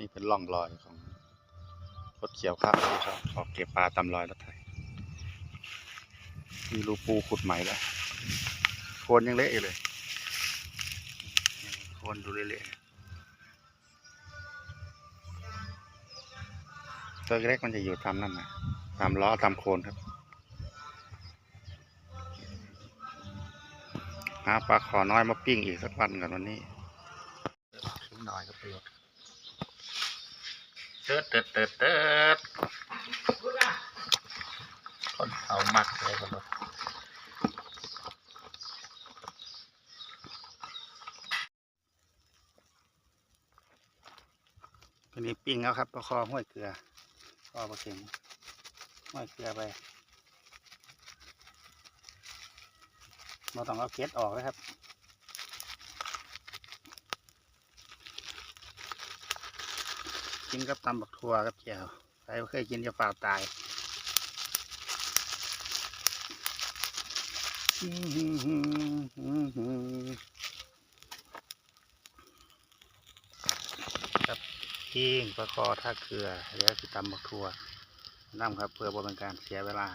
นี่เป็นร่องรอยของรถเกี่ยวข้าวที่เขาออกเก็บปลาตามรอยรถไถมีรูปูขุดใหม่แล้วโคนยังเละอยู่เลยโคนดูเละๆตัวเล็กมันจะอยู่ตามนั่นนะตามล้อตามโคนครับหาปลาขอน้อยมาปิ้งอีกสักวันกันวันนี้ชิ้นหน้อยก็ประโยชน์ เติร์ดเติร์ดเติร์ดเติดคนเอามักเลยคนรถตัวนี้ปิ้งแล้วครับปลาคอห้วยเกลือคอปลาเข็งห้วยเกลือไปเราต้องเอาเกล็ดออกนะครับ กินกับตำบักทั่วกับแจ่วใครบ่เคยกินจะฝ่าตายอื้อหือหือหือหือครับปิ้งปลาคอท่าเกลือแล้วสิตำบักทั่วน้ำครับ เพื่อบ่เป็นการเสียเวลา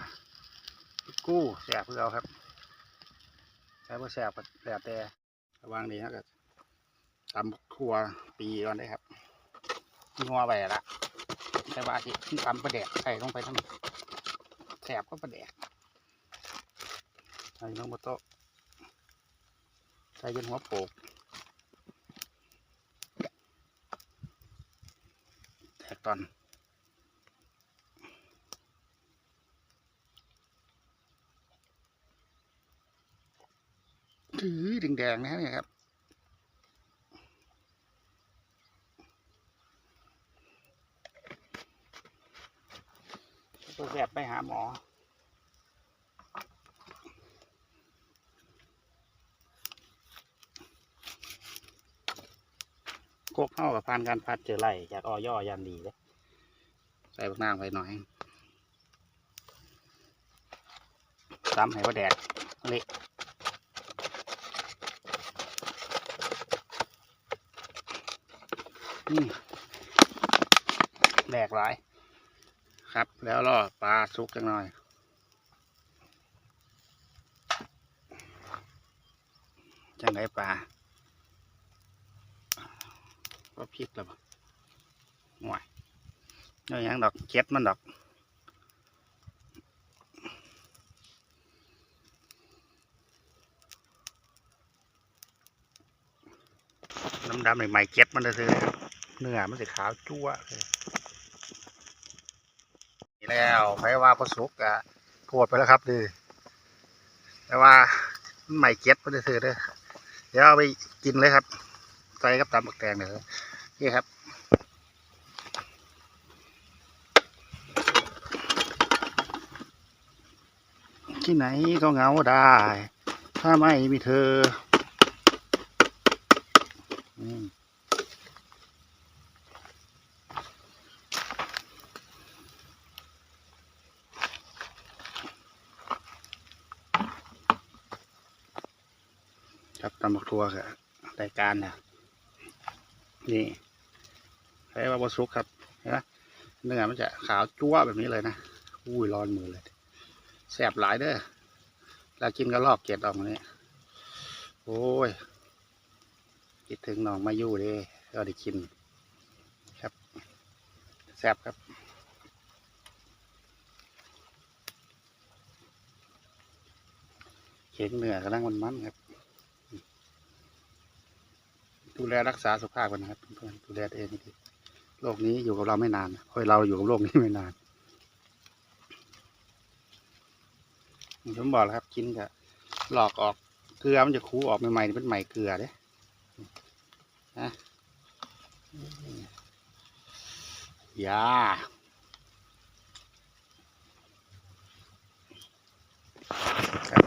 กู้แสบเพื่อเอาครับใช้เพื่อแสบแล้วแต่ระวังดีนะครับตำบักทั่วปีก่อนได้ครับ งัวไปละแต่ว่าที่ตำประแดกใส่ลงไปทั้งแสบก็ประแดกใส่ลงบนโต๊ะใส่จนหัวโปกแตกตอนถือแดงๆนะครับ ตัวแสบไปหาหมอ กกเข้ากับพานการพัดเจอไหลจากออย่อยันดีเลยใส่บักนางไปหน่อยซ้ำให้ว่าแดดเละนี่แดกหลาย ครับ แล้วล่อปลาสุกจังหน่อย จังไงปลาก็พริกแล้วบ่ห่วยนี่ยังดอกเก็ดมันดอกน้ำดำใหม่ๆเก็ดมันจะซื้อครับเนื้อมันสีขาวจั่วเลย แล้วไผว่าพอสุกะโพดไปแล้วครับดิแต่ว่าใหม่เก็ตไม่ได้ซื้อเด้อเดี๋ยวเอาไปกินเลยครับใส่กับตำบักแตงเลยนี่ครับที่ไหนก็เหงาได้ ถ้าไม่มีเธอม ครับตำบักทัวกับรายการนะนี่ใช้ว่าบสุกครับเห็นไหมเนื้อมันจะขาวจั่วแบบนี้เลยนะอุ้ยร้อนมือเลยแสบหลายเด้อแล้วกินก็ลอกเกล็ดออกมาเนี่ยโอ้ยคิดถึงน้องมายู่เด้ก็ได้กิน ครับแสบครับเข็งเหนือกำลังมันมันครับ ดูแลรักษาสุขภาพกันนะครับเพื่อนๆดูแลตัวเองดีโลกนี้อยู่กับเราไม่นานเพราะเราอยู่กับโลกนี้ไม่นานผมบอกแล้วครับกินกับหลอกออกเกลือมันจะคูออกใหม่ๆเป็นใหม่เกลือเด้นะยาครับ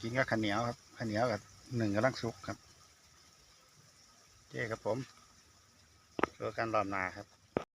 กินกับข้าวเหนียวครับข้าวเหนียวกับหนึ่งกำลังสุกครับ เจ้ครับผมตัวการรอบนาครับ